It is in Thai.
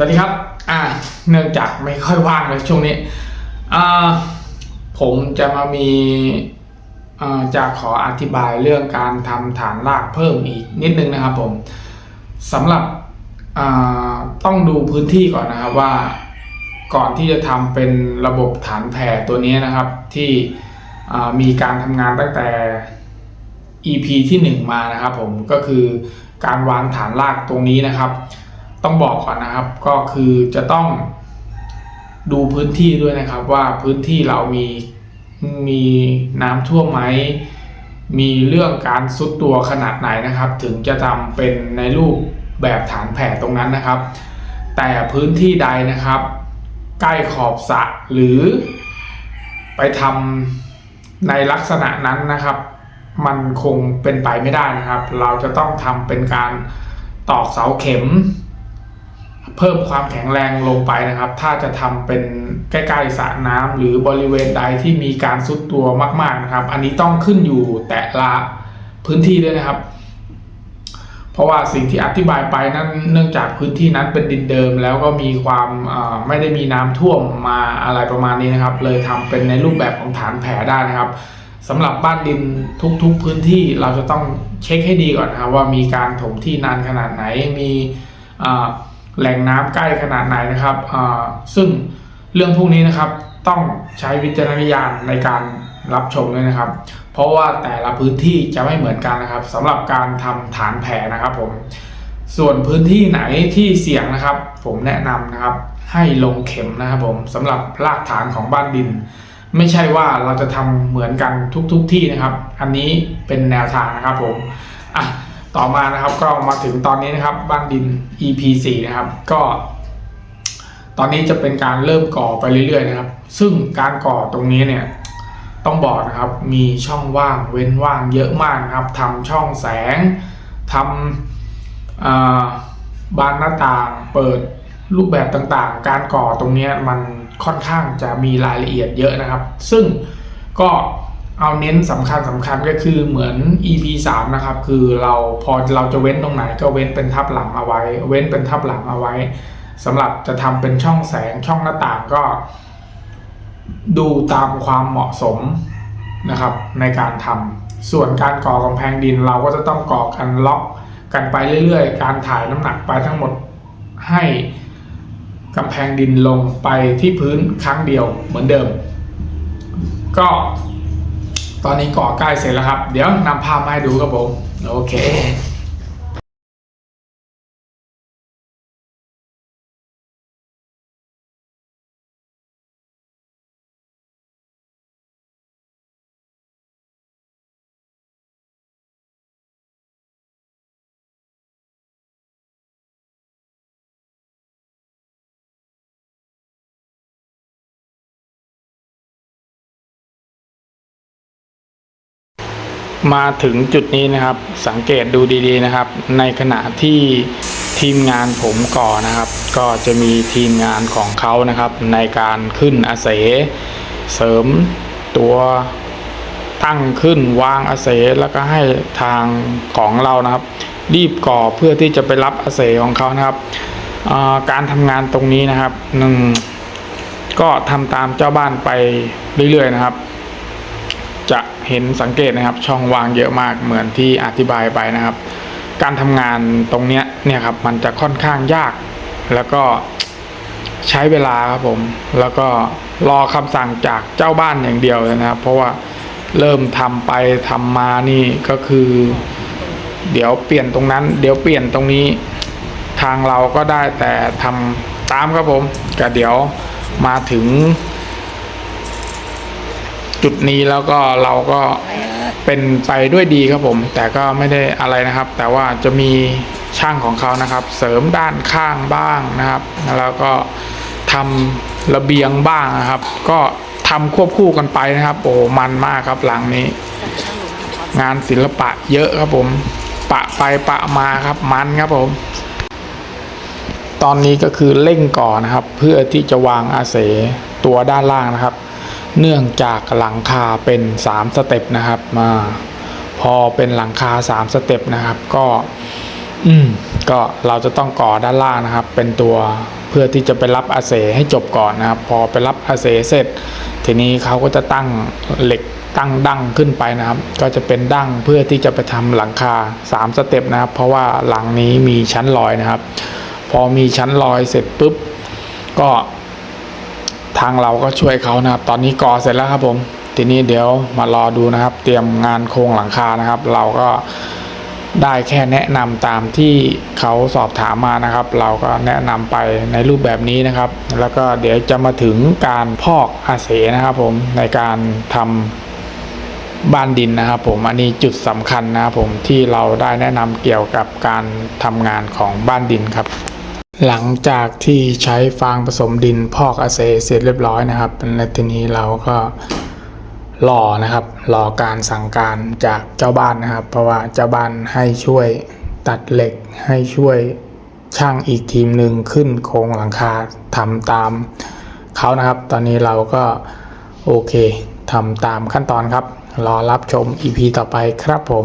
สวัสดีครับ อ่า เนื่องจากไม่ค่อยว่างเลยช่วงนี้ อ่า ผมจะมามี อ่า จะขออธิบายเรื่องการทำฐานรากเพิ่มอีกนิดนึงนะครับผมสำหรับ อ่า ต้องดูพื้นที่ก่อนนะครับว่า ก่อนที่จะทำเป็นระบบฐานแผ่ตัวนี้นะครับ ที่มีการทำงานตั้งแต่ EP ที่ 1 มานะครับผม ก็คือการวางฐานรากตรงนี้นะครับ ต้องบอกก่อนนะครับ ก็คือจะต้องดูพื้นที่ด้วยนะครับ ว่าพื้นที่เรามีมีน้ำท่วมไหมมีเรื่องการซุดตัวขนาดไหนนะครับ ถึงจะทำเป็นในรูปแบบฐานแผ่ตรงนั้นนะครับ แต่พื้นที่ใดนะครับ ใกล้ขอบสระหรือ ไปทำในลักษณะนั้นนะครับ มันคงเป็นไปไม่ได้นะครับ เราจะต้องทำเป็นการตอกเสาเข็ม เพิ่มความแข็งแรงลงไปนะครับ ถ้าจะทำเป็นใกล้ๆสระน้ำหรือบริเวณใดที่มีการซุดตัวมาก ๆนะครับ อันนี้ต้องขึ้นอยู่แต่ละพื้นที่ด้วยนะครับ เพราะว่าสิ่งที่อธิบายไปนั้นเนื่องจากพื้นที่นั้นเป็นดินเดิม แล้วก็มีความาไม่ได้มีน้ำท่วมมาอะไรประมาณนี้นะครับ เลยทำเป็นในรูปแบบของฐานแผ่ได้นะครับสำหรับบ้านดินทุกๆพื้นที่เราจะต้องเช็คให้ดีก่อนนะครับว่ามีการถมที่นานขนาดไหนมีอ่า แหล่งน้ำใกล้ขนาดไหนนะครับอ่าซึ่งเรื่องพวกนี้นะครับต้องใช้วิจารณญาณในการรับชมด้วยนะครับ เพราะว่าแต่ละพื้นที่จะไม่เหมือนกันนะครับสำหรับการทำฐานแผ่นะครับผมส่วนพื้นที่ไหนที่เสี่ยงนะครับ ผมแนะนำนะครับ ให้ลงเข็มนะครับผมสำหรับรากฐานของบ้านดิน ไม่ใช่ว่าเราจะทำเหมือนกันทุกๆทที่นะครับ อันนี้เป็นแนวทางนะครับผมอะ ต่อมานะครับก็มาถึงตอนนี้นะครับ บ้านดิน EP 4นะครับ ก็ ตอนนี้จะเป็นการเริ่มก่อไปเรื่อยๆนะครับ ซึ่งการก่อตรงนี้เนี่ย ต้องบอกนะครับ มีช่องว่างเว้นว่างเยอะมากนะครับทำช่องแสงทำบานหน้าต่างเปิดรูปแบบต่างๆ การก่อตรงนี้มันค่อนข้างจะมีรายละเอียดเยอะนะครับ ซึ่งก็ เอาเน้นสำคัญสำคัญก็คือเหมือน EP 3นะครับ คือเราพอเราจะเว้นตรงไหนก็เว้นเป็นทับหลังเอาไว้ เว้นเป็นทับหลังเอาไว้สำหรับจะทำเป็นช่องแสงช่องหน้าต่างก็ ดูตามความเหมาะสมนะครับ ในการทำส่วนการก่อกำแพงดินเราก็จะต้องก่อกันล็อกกันไปเรื่อยๆ การถ่ายน้ำหนักไปทั้งหมดให้กำแพงดินลงไปที่พื้นครั้งเดียวเหมือนเดิม ก็ ตอนนี้ก่อใกล้เสร็จแล้วครับ เดี๋ยวนำภาพมาให้ดูครับผม โอเค มาถึงจุดนี้นะครับ สังเกตดูดีๆนะครับ ในขณะที่ทีมงานผมก่อนะครับ ก็จะมีทีมงานของเขานะครับ ในการขึ้นอาเสเสริมตัวตั้งขึ้นวางอาเสแล้วก็ให้ทางของเรานะครับ รีบก่อเพื่อที่จะไปรับอาเสของเขานะครับการทำงานตรงนี้นะครับหนึ่งก็ทำตามเจ้าบ้านไปเรื่อยๆนะครับ จะเห็นสังเกตนะครับช่องวางเยอะมากเหมือนที่อธิบายไปนะครับ การทำงานตรงเนี้ยเนี่ยครับมันจะค่อนข้างยาก แล้วก็ใช้เวลาครับผม แล้วก็รอคำสั่งจากเจ้าบ้านอย่างเดียวเลยนะครับ เพราะว่าเริ่มทำไปทำมานี่ก็คือ เดี๋ยวเปลี่ยนตรงนั้น เดี๋ยวเปลี่ยนตรงนี้ทางเราก็ได้แต่ทำตามครับผมก็เดี๋ยวมาถึง จุดนี้แล้วก็เราก็เป็นไปด้วยดีครับผม แต่ก็ไม่ได้อะไรนะครับ แต่ว่าจะมีช่างของเขานะครับ เสริมด้านข้างบ้างนะครับ แล้วก็ทำระเบียงบ้างนะครับ ก็ทำควบคู่กันไปนะครับ โอ้มันมากครับหลังนี้ งานศิลปะเยอะครับผม ปะไปปะมาครับมันครับผม ตอนนี้ก็คือเร่งก่อนนะครับ เพื่อที่จะวางอาเสตัวด้านล่างนะครับ เนื่องจากหลังคาเป็น 3 สเต็ปนะครับมาพอเป็นหลังคา 3 สเต็ปนะครับ ก็อืมก็เราจะต้องก่อด้านล่างนะครับ เป็นตัวเพื่อที่จะไปรับอาเสให้จบก่อนนะครับ พอไปรับอาเสเสร็จ ทีนี้เขาก็จะตั้งเหล็กตั้งดั้งขึ้นไปนะครับ ก็จะเป็นดั้งเพื่อที่จะไปทำหลังคา 3 สเต็ปนะครับ เพราะว่าหลังนี้มีชั้นลอยนะครับ พอมีชั้นลอยเสร็จปุ๊บ ก็ ทางเราก็ช่วยเขานะครับ ตอนนี้ก่อเสร็จแล้วครับผม ทีนี้เดี๋ยวมารอดูนะครับ เตรียมงานโครงหลังคานะครับ เราก็ได้แค่แนะนำตามที่เขาสอบถามมานะครับ เราก็แนะนำไปในรูปแบบนี้นะครับ แล้วก็เดี๋ยวจะมาถึงการพอกอาเสนะครับ ผมในการทำบ้านดินนะครับ ผมอันนี้จุดสำคัญนะครับผมที่เราได้แนะนำเกี่ยวกับการทำงานของบ้านดินครับ หลังจากที่ใช้ฟางผสมดินพอกอาเซเสร็จเรียบร้อยนะครับและทีนี้เราก็รอนะครับรอการสั่งการจากเจ้าบ้านนะครับ เพราะว่าเจ้าบ้านให้ช่วยตัดเหล็กให้ช่วยช่างอีกทีมหนึ่งขึ้นโครงหลังคาทำตามเขานะครับ ตอนนี้เราก็โอเคทำตามขั้นตอนครับ รอรับชม EP ต่อไปครับผม